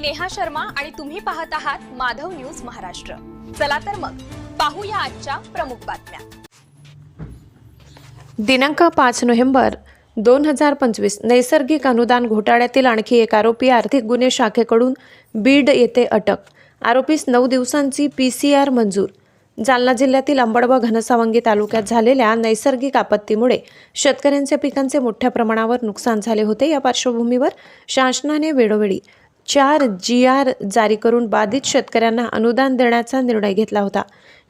मी नेहा शर्मा आणि तुम्ही पाहत आहात माधव न्यूज महाराष्ट्र. चला तर मग पाहूया आजच्या प्रमुख बातम्या. दिनांक पाच नोव्हेंबर दोन हजार पंचवीस नैसर्गिक अनुदान घोटाळ्यातील आणखी एक आरोपी आर्थिक गुन्हे शाखेकडून बीड येथे अटक. आरोपीस नऊ दिवसांची पी सी आर मंजूर. जालना जिल्ह्यातील अंबड घनसावंगी तालुक्यात झालेल्या नैसर्गिक आपत्तीमुळे शेतकऱ्यांच्या पिकांचे मोठ्या प्रमाणावर नुकसान झाले होते. या पार्श्वभूमीवर शासनाने वेळोवेळी चार जी आर जारी करून बाधित शेतकऱ्यांना अनुदान देण्याचा निर्णय घेतला होता.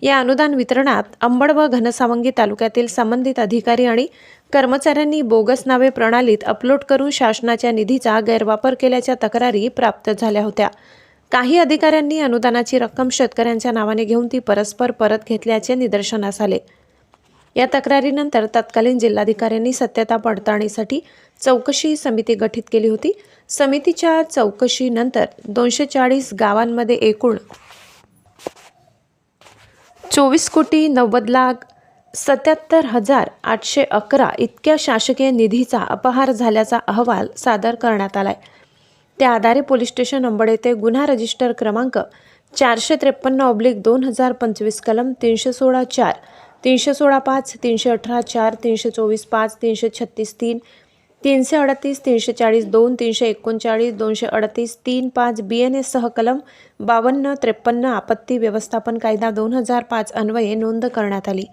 या अनुदान वितरणात अंबड व घनसावंगी तालुक्यातील संबंधित अधिकारी आणि कर्मचाऱ्यांनी बोगस नावे प्रणालीत अपलोड करून शासनाच्या निधीचा गैरवापर केल्याच्या तक्रारी प्राप्त झाल्या होत्या. काही अधिकाऱ्यांनी अनुदानाची रक्कम शेतकऱ्यांच्या नावाने घेऊन ती परस्पर परत घेतल्याचे निदर्शनास आले. या तक्रारीनंतर तत्कालीन जिल्हाधिकाऱ्यांनी सत्यता पडताळणीसाठी चौकशी समिती गठीत केली होती. समितीच्या चौकशीनंतर दोनशे चाळीस गावांमध्ये एकूण चोवीस कोटी नव्वद लाख सत्याहत्तर हजार आठशे अकरा इतक्या शासकीय निधीचा अपहार झाल्याचा अहवाल सादर करण्यात आलाय. त्या आधारे पोलीस स्टेशन अंबड येथे गुन्हा रजिस्टर क्रमांक चारशे त्रेपन्न ऑब्लिक दोन हजार पंचवीस कलम तीनशे सोळा चार तीनशे सोळा पाच तीनशे अठरा चार तीनशे चोवीस पाच तीनशे छत्तीस तीन तीनशे अडतीस तीनशे चाळीस दोन तीनशे एकोणचाळीस दोनशे अडतीस तीन पाच बी एन एस सह कलम बावन्न त्रेपन्न आपत्ती व्यवस्थापन कायदा दोन हजार पाच अन्वये नोंद करण्यात आली.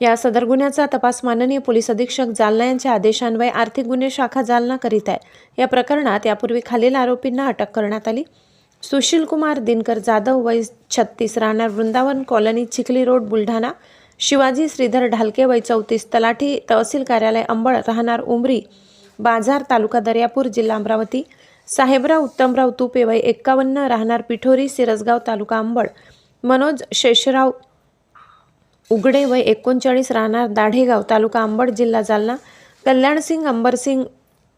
या सदर गुन्ह्याचा तपास माननीय पोलीस अधीक्षक जालना यांच्या आदेशान्वये आर्थिक गुन्हे शाखा जालना करीत आहे. या प्रकरणात यापूर्वी खालील आरोपींना अटक करण्यात आली. सुशील कुमार दिनकर जाधव वय छत्तीस राहणार वृंदावन कॉलनी चिखली रोड बुलढाणा. शिवाजी श्रीधर ढालके वय चौतीस तलाठी तहसील कार्यालय अंबळ राहणार उमरी. बाजार तालुका दर्यापूर जिल्हा अमरावती. साहेबराव उत्तमराव तुपे वय एक्कावन्न राहणार पिठोरी सिरसगाव तालुका अंबड मनोज शेषराव उघडे वय एकोणचाळीस राहणार दाढेगाव तालुका अंबड जिल्हा जालना. कल्याणसिंग अंबरसिंग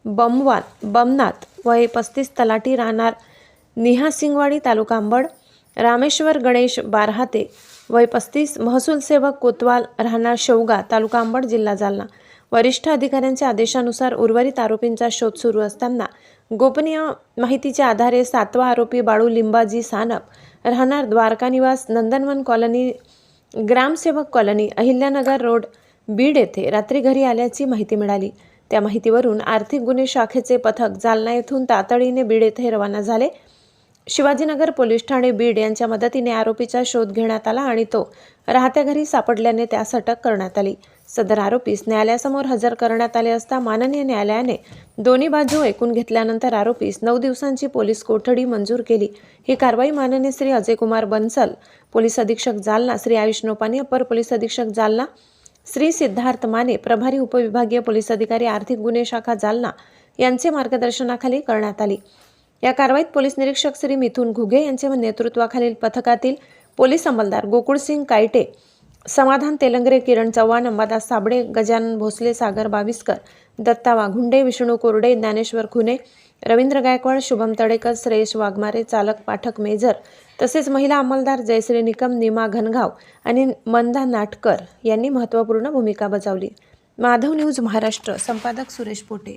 बमवान बमनाथ वय पस्तीस तलाठी राहणार निहासिंगवाडी तालुका अंबड रामेश्वर गणेश बारहाते वय पस्तीस महसूल सेवक कोतवाल राहणार शेवगा तालुका अंबड जिल्हा जालना. वरिष्ठ अधिकाऱ्यांच्या आदेशानुसार उर्वरित आरोपींचा शोध सुरू असताना गोपनीय माहितीच्या आधारे सातवा आरोपी बाळू लिंबाजी सानप राहणार Dwarka Niwas Nandanvan colony Gramsevak colony Ahilyanagar road Beed येथे रात्री घरी आल्याची माहिती मिळाली. त्या माहितीवरून आर्थिक गुन्हे शाखेचे पथक जालना येथून तातडीने बीड येथे रवाना झाले. शिवाजीनगर पोलीस ठाणे बीड यांच्या मदतीने आरोपीचा शोध घेण्यात आला आणि तो राहत्या घरी सापडल्याने त्यास अटक करण्यात आली. सदर आरोपीस न्यायालयासमोर हजर करण्यात आले असता माननीय न्यायालयाने दोन्ही बाजू ऐकून घेतल्यानंतर आरोपीस नऊ दिवसांची पोलीस कोठडी मंजूर केली. ही कारवाई माननीय श्री अजयकुमार बन्सल पोलीस अधीक्षक जालना श्री आयुष नोपानी अपर पोलीस अधीक्षक जालना श्री सिद्धार्थ माने प्रभारी उपविभागीय पोलीस अधिकारी आर्थिक गुन्हे शाखा जालना यांचे मार्गदर्शनाखाली करण्यात आली. या कारवाईत पोलीस निरीक्षक श्री मिथुन घुगे यांच्या नेतृत्वाखालील पथकातील पोलीस अंमलदार गोकुळसिंग कायटे समाधान तेलंगरे किरण चव्हाण अंबादास साबळे गजानन भोसले सागर बाविस्कर दत्ता वाघुंडे विष्णू कोरडे ज्ञानेश्वर खुने रवींद्र गायकवाड शुभम तडेकर श्रेयश वाघमारे चालक पाठक मेजर तसेच महिला अंमलदार जयश्री निकम निमा घनगाव आणि मंदा नाटकर यांनी महत्त्वपूर्ण भूमिका बजावली. माधव न्यूज महाराष्ट्र संपादक सुरेश पोटे.